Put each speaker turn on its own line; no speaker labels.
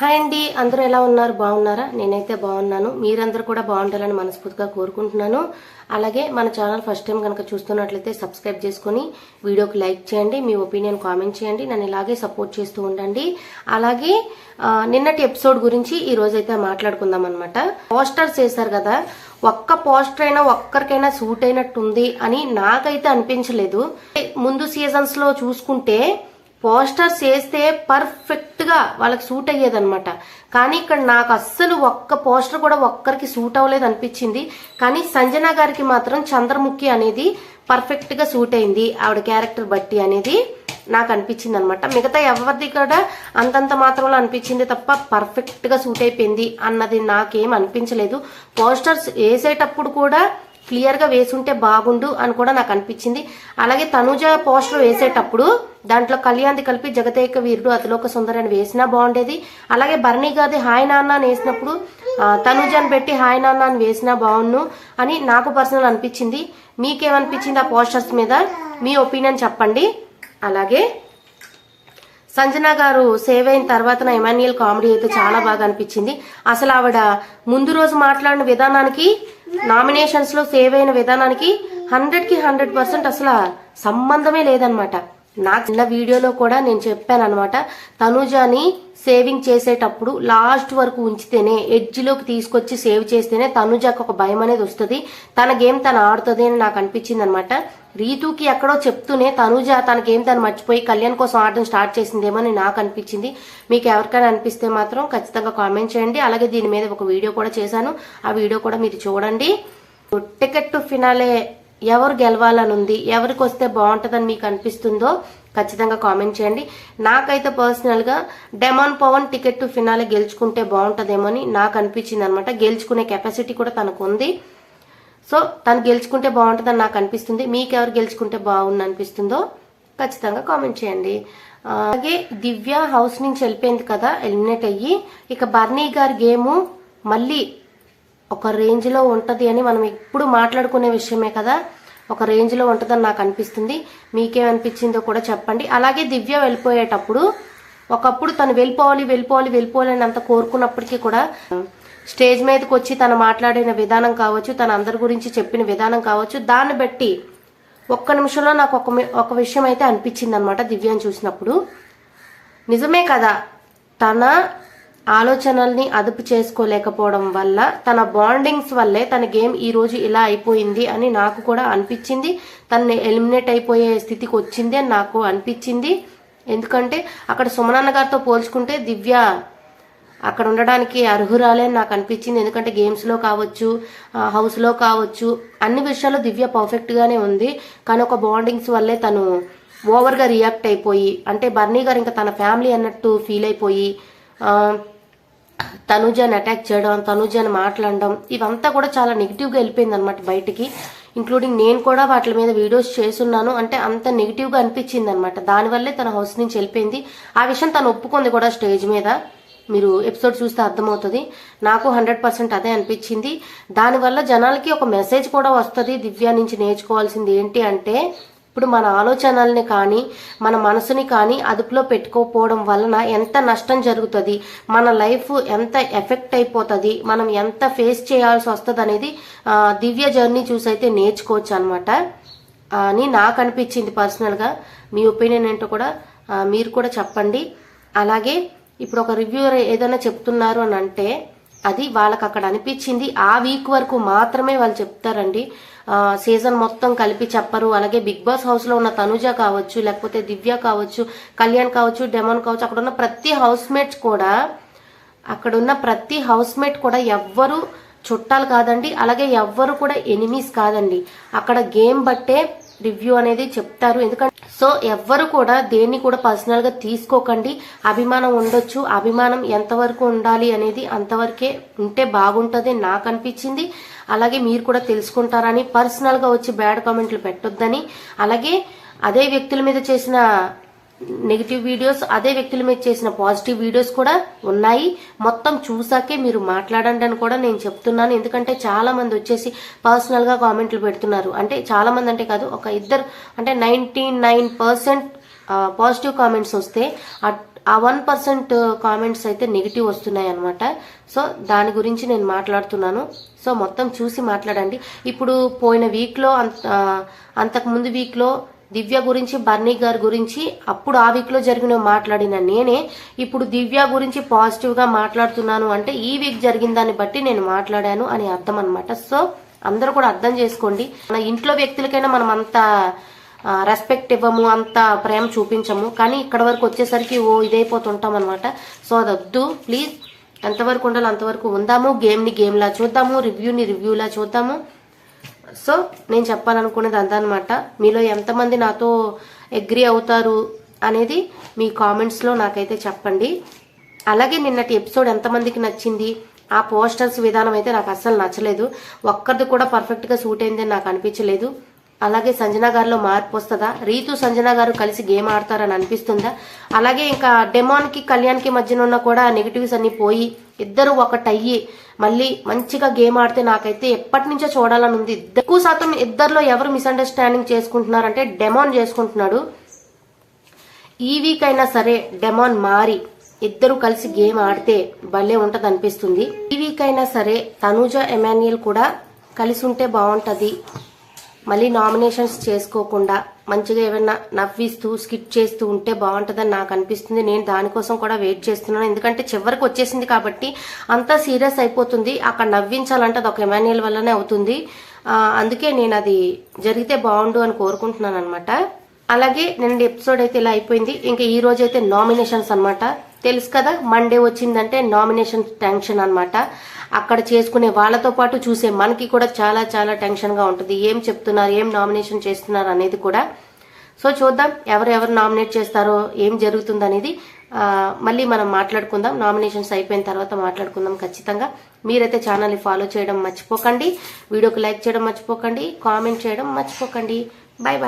Hi అండి. అందరూ ఎలా ఉన్నారు? బాగున్నారా? నేనైతే బాగున్నాను. మీరందరూ కూడా బాగుండాలని మనస్ఫూర్తిగా కోరుకుంటున్నాను. అలాగే మన ఛానల్ ఫస్ట్ టైం కనుక చూస్తున్నట్లయితే సబ్స్క్రైబ్ చేసుకొని వీడియోకి లైక్ చేయండి మీ ఒపీనియన్ కామెంట్ చేయండి నన్ను ఇలాగే సపోర్ట్ చేస్తూ ఉండండి. అలాగే నిన్నటి ఎపిసోడ్ గురించి ఈ రోజైతే మాట్లాడుకుందాం అనమాట పోస్టర్స్ వేశారు కదా ఒక్క పోస్టర్ అయినా ఒక్కరికైనా సూట్ అయినట్టుంది అని నాకైతే అనిపించలేదు. ముందు సీజన్స్లో చూసుకుంటే పోస్టర్స్ వేస్తే పర్ఫెక్ట్గా వాళ్ళకి సూట్ అయ్యేదన్నమాట. కానీ ఇక్కడ నాకు అస్సలు ఒక్క పోస్టర్ కూడా ఒక్కరికి సూట్ అవ్వలేదు అనిపించింది. కానీ సంజన గారికి మాత్రం చంద్రముఖి అనేది పర్ఫెక్ట్గా సూట్ అయింది. ఆవిడ క్యారెక్టర్ బట్టి అనేది నాకు అనిపించింది అనమాట మిగతా ఎవరిది కూడా అంతంత మాత్రంలో అనిపించింది తప్ప పర్ఫెక్ట్గా సూట్ అయిపోయింది అన్నది నాకేం అనిపించలేదు. పోస్టర్స్ వేసేటప్పుడు కూడా క్లియర్గా వేసుంటే బాగుండు అని కూడా నాకు అనిపించింది. అలాగే తనుజ పోస్టర్ వేసేటప్పుడు దాంట్లో కళ్యాణ్ది కలిపి జగతేక వీరుడు అతిలోక సుందరి అని వేసినా బాగుండేది. అలాగే భరణి గారిది హాయ్ నాన్న అని వేసినప్పుడు ఆ, తనుజ అని పెట్టి హాయ్ నాన్న అని వేసినా బాగుండు అని నాకు పర్సనల్ అనిపించింది. మీకేమనిపించింది ఆ పోస్టర్స్ మీద? మీ ఒపీనియన్ చెప్పండి. అలాగే సంజన గారు సేవ్ అయిన తర్వాత నా ఎమాన్యుయల్ కామెడీ అయితే చాలా బాగా అనిపించింది. అసలు ఆవిడ ముందు రోజు మాట్లాడిన విధానానికి నామినేషన్స్లో సేవ్ అయిన విధానానికి హండ్రెడ్కి హండ్రెడ్ పర్సెంట్ అసలు సంబంధమే లేదనమాట నా చిన్న వీడియోలో కూడా నేను చెప్పాను అనమాట తనుజాని సేవింగ్ చేసేటప్పుడు లాస్ట్ వరకు ఉంచితేనే ఎడ్జ్లోకి తీసుకొచ్చి సేవ్ చేస్తేనే తనుజాకి ఒక భయం అనేది వస్తుంది. తన గేమ్ తను ఆడుతుంది అని నాకు అనిపించింది అనమాట రీతుకి ఎక్కడో చెప్తూనే తనుజ తన గేమ్ తను మర్చిపోయి కళ్యాణ్ కోసం ఆడడం స్టార్ట్ చేసిందేమో అని నాకు అనిపించింది. మీకు ఎవరికైనా అనిపిస్తే మాత్రం ఖచ్చితంగా కామెంట్ చేయండి. అలాగే దీని మీద ఒక వీడియో కూడా చేశాను. ఆ వీడియో కూడా మీరు చూడండి. టికెట్ టు ఫినాలే ఎవరు గెలవాలని ఉంది ఎవరికి వస్తే బాగుంటుందని మీకు అనిపిస్తుందో ఖచ్చితంగా కామెంట్ చేయండి. నాకైతే పర్సనల్గా demon Pavan ticket to finale గెలుచుకుంటే బాగుంటుందేమో అని నాకు అనిపించింది అనమాట గెలుచుకునే కెపాసిటీ కూడా తనకు ఉంది సో తను గెలుచుకుంటే బాగుంటుందని నాకు అనిపిస్తుంది. మీకు ఎవరు గెలుచుకుంటే బాగుంది అనిపిస్తుందో ఖచ్చితంగా కామెంట్ చేయండి. అలాగే దివ్య హౌస్ నుంచి వెళ్ళిపోయింది కదా ఎలిమినేట్ అయ్యి. ఇక బర్నీ గారి గేము మళ్ళీ ఒక రేంజ్లో ఉంటుంది అని మనం ఎప్పుడు మాట్లాడుకునే విషయమే కదా. ఒక రేంజ్లో ఉంటుందని నాకు అనిపిస్తుంది. మీకేమనిపించిందో కూడా చెప్పండి. అలాగే దివ్య వెళ్ళిపోయేటప్పుడు ఒకప్పుడు తను వెళ్ళిపోవాలి వెళ్ళిపోవాలి వెళ్ళిపోవాలి అని అంత కోరుకున్నప్పటికీ కూడా స్టేజ్ మీదకి వచ్చి తను మాట్లాడిన విధానం కావచ్చు తను అందరి గురించి చెప్పిన విధానం కావచ్చు దాన్ని బట్టి ఒక్క నిమిషంలో నాకు ఒక ఒక విషయం అయితే అనిపించింది అనమాట దివ్యాన్ని చూసినప్పుడు. నిజమే కదా తన ఆలోచనల్ని అదుపు చేసుకోలేకపోవడం వల్ల తన బాండింగ్స్ వల్లే తన గేమ్ ఈ రోజు ఇలా అయిపోయింది అని నాకు కూడా అనిపించింది. తనని ఎలిమినేట్ అయిపోయే స్థితికి వచ్చింది అని నాకు అనిపించింది. ఎందుకంటే అక్కడ సుమనన్న గారితో పోల్చుకుంటే దివ్య అక్కడ ఉండడానికి అర్హురాలే అని నాకు అనిపించింది. ఎందుకంటే గేమ్స్లో కావచ్చు హౌస్లో కావచ్చు అన్ని విషయాల్లో దివ్య పర్ఫెక్ట్గానే ఉంది. కానీ ఒక బాండింగ్స్ వల్లే తను ఓవర్గా రియాక్ట్ అయిపోయి అంటే బర్నీ గారు ఇంకా తన ఫ్యామిలీ అన్నట్టు ఫీల్ అయిపోయి తనుజాని అటాక్ చేయడం తనుజాని మాట్లాడడం ఇవంతా కూడా చాలా నెగిటివ్గా వెళ్ళిపోయింది అనమాట బయటికి. ఇంక్లూడింగ్ నేను కూడా వాటి మీద వీడియోస్ చేస్తున్నాను. అంటే అంత నెగిటివ్గా అనిపించింది అనమాట దానివల్లే తన హౌస్ నుంచి వెళ్ళిపోయింది. ఆ విషయం తను ఒప్పుకుంది కూడా స్టేజ్ మీద. మీరు ఎపిసోడ్ చూస్తే అర్థమవుతుంది. నాకు హండ్రెడ్ పర్సెంట్ అదే అనిపించింది. దానివల్ల జనాలకి ఒక మెసేజ్ కూడా వస్తుంది. దివ్య నుంచి నేర్చుకోవాల్సింది ఏంటి అంటే ఇప్పుడు మన ఆలోచనల్ని కానీ మన మనసుని కానీ అదుపులో పెట్టుకోకపోవడం వలన ఎంత నష్టం జరుగుతుంది మన లైఫ్ ఎంత ఎఫెక్ట్ అయిపోతుంది మనం ఎంత ఫేస్ చేయాల్సి వస్తుంది అనేది దివ్య జర్నీ చూసి అయితే నేర్చుకోవచ్చు అనమాట అని నాకు అనిపించింది పర్సనల్గా. మీ ఒపీనియన్ ఏంటో కూడా మీరు కూడా చెప్పండి. అలాగే ఇప్పుడు ఒక రివ్యూవర్ ఏదైనా చెప్తున్నారు అని అంటే అది వాళ్ళకి అక్కడ అనిపించింది. ఆ వీక్ వరకు మాత్రమే వాళ్ళు చెప్తారండి. సీజన్ మొత్తం కలిపి చెప్పరు. అలాగే బిగ్ బాస్ హౌస్లో ఉన్న తనుజ కావచ్చు లేకపోతే దివ్య కావచ్చు కళ్యాణ్ కావచ్చు డెమోన్ కావచ్చు అక్కడ ఉన్న ప్రతి హౌస్ మేట్స్ కూడా అక్కడ ఉన్న ప్రతి హౌస్ మేట్ కూడా ఎవ్వరు చుట్టాలు కాదండి. అలాగే ఎవ్వరు కూడా ఎనిమీస్ కాదండి. అక్కడ గేమ్ బట్టే రివ్యూ అనేది చెప్తారు. ఎందుకంటే సో ఎవ్వరు కూడా దేన్ని కూడా పర్సనల్గా తీసుకోకండి. అభిమానం ఉండొచ్చు. అభిమానం ఎంతవరకు ఉండాలి అనేది అంతవరకే ఉంటే బాగుంటుంది నాకు అనిపించింది. అలాగే మీరు కూడా తెలుసుకుంటారని పర్సనల్గా వచ్చి బ్యాడ్ కామెంట్లు పెట్టొద్దని. అలాగే అదే వ్యక్తుల మీద చేసిన నెగిటివ్ వీడియోస్ అదే వ్యక్తుల మీద చేసిన పాజిటివ్ వీడియోస్ కూడా ఉన్నాయి. మొత్తం చూసాకే మీరు మాట్లాడండి అని కూడా నేను చెప్తున్నాను. ఎందుకంటే చాలా మంది వచ్చేసి పర్సనల్గా కామెంట్లు పెడుతున్నారు. అంటే చాలా మంది అంటే కాదు ఒక ఇద్దరు అంటే ninety nine percent positive comments వస్తే ఆ- ఆ వన్ పర్సెంట్ కామెంట్స్ అయితే నెగిటివ్ వస్తున్నాయి అనమాట సో దాని గురించి నేను మాట్లాడుతున్నాను. సో మొత్తం చూసి మాట్లాడండి. ఇప్పుడు పోయిన వీక్లో అంత అంతకు ముందు వీక్లో దివ్య గురించి బర్నీ గారి గురించి అప్పుడు ఆ వీక్లో జరిగిన మాట్లాడిన నేనే ఇప్పుడు దివ్య గురించి పాజిటివ్గా మాట్లాడుతున్నాను అంటే ఈ వీక్ జరిగిన దాన్ని బట్టి నేను మాట్లాడాను అని అర్థం అనమాట సో అందరూ కూడా అర్థం చేసుకోండి. మన ఇంట్లో వ్యక్తులకైనా మనం అంత రెస్పెక్ట్ ఇవ్వము అంత ప్రేమ చూపించము. కానీ ఇక్కడ వరకు వచ్చేసరికి ఓ ఇదైపోతుంటాం అనమాట సో అది వద్దు ప్లీజ్ ఎంతవరకు ఉండాలో అంతవరకు ఉందాము. గేమ్ని గేమ్లా చూద్దాము. రివ్యూని రివ్యూలా చూద్దాము. సో నేను చెప్పాలనుకునేది అదనమాట మీలో ఎంతమంది నాతో అగ్రి అవుతారు అనేది మీ కామెంట్స్లో నాకైతే చెప్పండి. అలాగే నిన్నటి ఎపిసోడ్ ఎంతమందికి నచ్చింది ఆ పోస్టర్స్ విధానం అయితే నాకు అస్సలు నచ్చలేదు. ఒక్కరిది కూడా పర్ఫెక్ట్గా సూట్ అయిందని నాకు అనిపించలేదు. అలాగే సంజన గారిలో మార్పు వస్తుందా? రీతు సంజన గారు కలిసి గేమ్ ఆడతారని అనిపిస్తుందా? అలాగే ఇంకా డెమాన్కి కళ్యాణ్కి మధ్యన ఉన్న కూడా నెగిటివ్స్ అన్ని పోయి ఇద్దరు ఒకటయ్యి మళ్ళీ మంచిగా గేమ్ ఆడితే నాకైతే ఎప్పటి నుంచో చూడాలని ఉంది. ఎక్కువ శాతం ఇద్దరిలో ఎవరు మిస్అండర్స్టాండింగ్ చేసుకుంటున్నారంటే డెమాన్ చేసుకుంటున్నాడు. ఈ వీక్ అయినా సరే డెమాన్ మారి ఇద్దరు కలిసి గేమ్ ఆడితే భలే ఉంటది అనిపిస్తుంది ఈ వీక్ అయినా సరే తనూజ ఎమాన్యుయల్ కూడా కలిసి ఉంటే బాగుంటది. మళ్ళీ నామినేషన్స్ చేసుకోకుండా మంచిగా ఏమైనా నవ్విస్తూ స్కిట్ చేస్తూ ఉంటే బాగుంటుందని నాకు అనిపిస్తుంది. నేను దానికోసం కూడా వెయిట్ చేస్తున్నాను. ఎందుకంటే చివరికి వచ్చేసింది కాబట్టి అంతా సీరియస్ అయిపోతుంది. అక్కడ నవ్వించాలంటే అది ఒక ఎమాన్యుల్ వల్లనే అవుతుంది. అందుకే నేను అది జరిగితే బాగుండు అని కోరుకుంటున్నాను అనమాట అలాగే నిన్న ఎపిసోడ్ అయితే ఇలా అయిపోయింది. ఇంకా ఈ రోజు అయితే నామినేషన్స్ అనమాట తెలుసు కదా మండే వచ్చిందంటే నామినేషన్ టెన్షన్ అనమాట అక్కడ చేసుకునే వాళ్ళతో పాటు చూసే మనకి కూడా చాలా చాలా టెన్షన్గా ఉంటుంది. ఏం చెప్తున్నారు ఏం నామినేషన్ చేస్తున్నారు అనేది కూడా. సో చూద్దాం ఎవరెవరు నామినేట్ చేస్తారో ఏం జరుగుతుంది అనేది మళ్ళీ మనం మాట్లాడుకుందాం. నామినేషన్స్ అయిపోయిన తర్వాత మాట్లాడుకుందాం ఖచ్చితంగా. మీరైతే ఛానల్ని ఫాలో చేయడం మర్చిపోకండి. వీడియోకి లైక్ చేయడం మర్చిపోకండి. కామెంట్ చేయడం మర్చిపోకండి. Bye bye